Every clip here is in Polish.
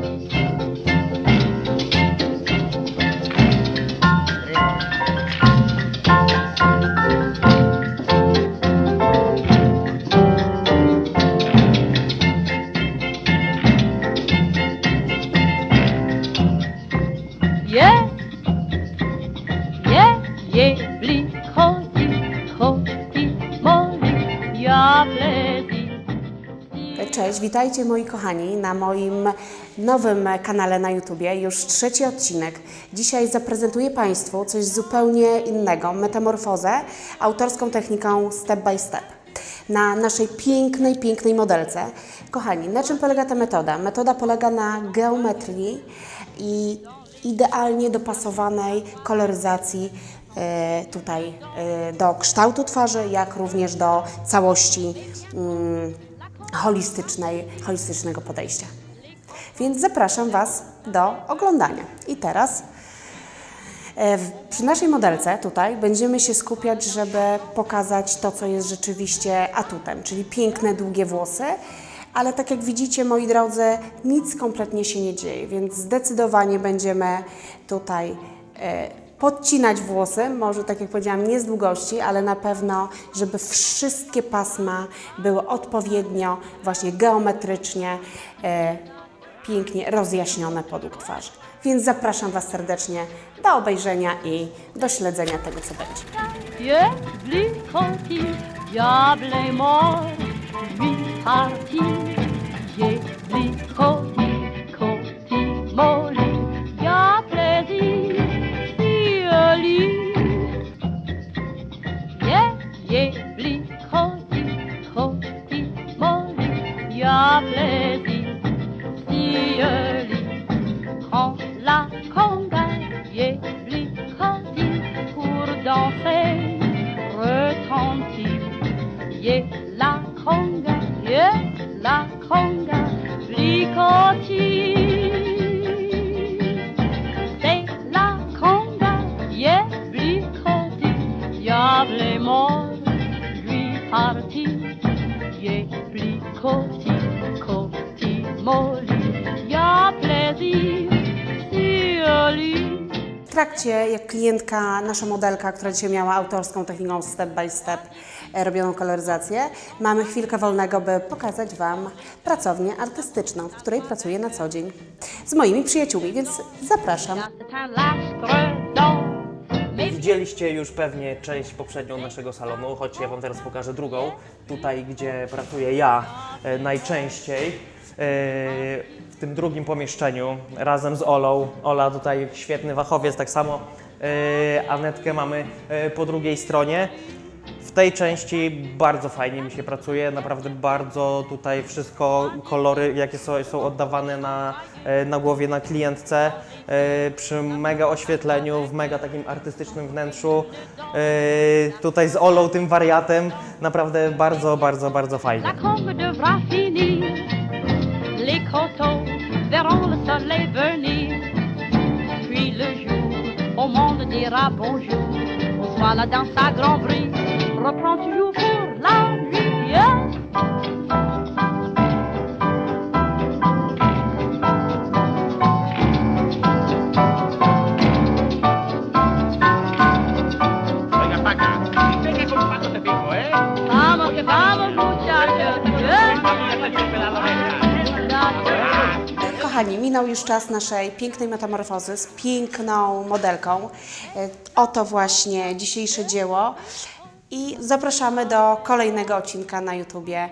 Je, Cześć, witajcie moi kochani na moim nowym kanale na YouTubie, już trzeci odcinek. Dzisiaj zaprezentuję Państwu coś zupełnie innego, metamorfozę autorską techniką step by step. Na naszej pięknej, pięknej modelce. Kochani, na czym polega ta metoda? Metoda polega na geometrii i idealnie dopasowanej koloryzacji e, tutaj e, do kształtu twarzy, jak również do całości mm, holistycznej, holistycznego podejścia. Więc zapraszam Was do oglądania. I teraz e, przy naszej modelce tutaj będziemy się skupiać, żeby pokazać to, co jest rzeczywiście atutem, czyli piękne, długie włosy. Ale tak jak widzicie, moi drodzy, nic kompletnie się nie dzieje, więc zdecydowanie będziemy tutaj e, podcinać włosy, może tak jak powiedziałam, nie z długości, ale na pewno, żeby wszystkie pasma były odpowiednio, właśnie geometrycznie, e, pięknie rozjaśnione podług twarzy. Więc zapraszam Was serdecznie do obejrzenia i do śledzenia tego, co będzie. conga, yeah, la conga, bricotine. C'est la conga, yeah, bricotine. Diable est mort, lui parti, yeah, bricotine, cotimole. Trakcie, jak klientka, nasza modelka, która dzisiaj miała autorską techniką step by step e, robioną koloryzację, mamy chwilkę wolnego, by pokazać Wam pracownię artystyczną, w której pracuję na co dzień z moimi przyjaciółmi, więc zapraszam. Widzieliście już pewnie część poprzednią naszego salonu, choć ja Wam teraz pokażę drugą. Tutaj, gdzie pracuję ja e, najczęściej. E, W tym drugim pomieszczeniu razem z Olą. Ola tutaj świetny wachowiec, tak samo e, Anetkę mamy e, po drugiej stronie. W tej części bardzo fajnie mi się pracuje, naprawdę bardzo tutaj wszystko, kolory jakie są, są oddawane na, na głowie na klientce, przy mega oświetleniu, w mega takim artystycznym wnętrzu, tutaj z Olą, tym wariatem, naprawdę bardzo, bardzo, bardzo fajnie. trop tôt verront le soleil venir. Puis le jour, au monde dira bonjour. On sera là dans sa grand brise, reprend toujours pour la nuit. Oiga, paca, venga con pato de pico, ¿eh? Kochani, minął już czas naszej pięknej metamorfozy z piękną modelką. E, Oto właśnie dzisiejsze dzieło i zapraszamy do kolejnego odcinka na YouTubie,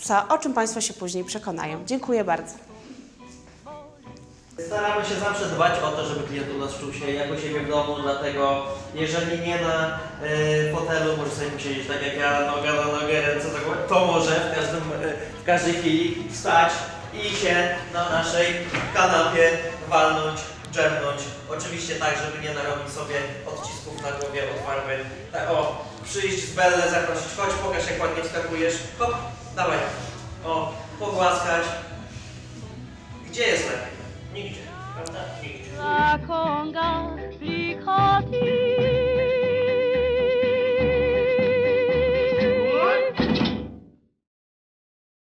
co, o czym Państwo się później przekonają. Dziękuję bardzo. Staramy się zawsze dbać o to, żeby klient u nas czuł się jak u siebie w domu, dlatego jeżeli nie na y, fotelu, może sobie posiedzieć tak jak ja, noga na nogę, ręce to może w, każdym, y, w każdej chwili wstać i się na naszej kanapie walnąć, drzemnąć. Oczywiście tak, żeby nie narobić sobie odcisków na głowie od farby. Tak, e, o, przyjść z Belle, zaprosić, chodź, pokaż jak ładnie wskakujesz. Hop, dawaj. O, pogłaskać. Gdzie jest lepiej? Nigdzie, prawda? Nigdzie.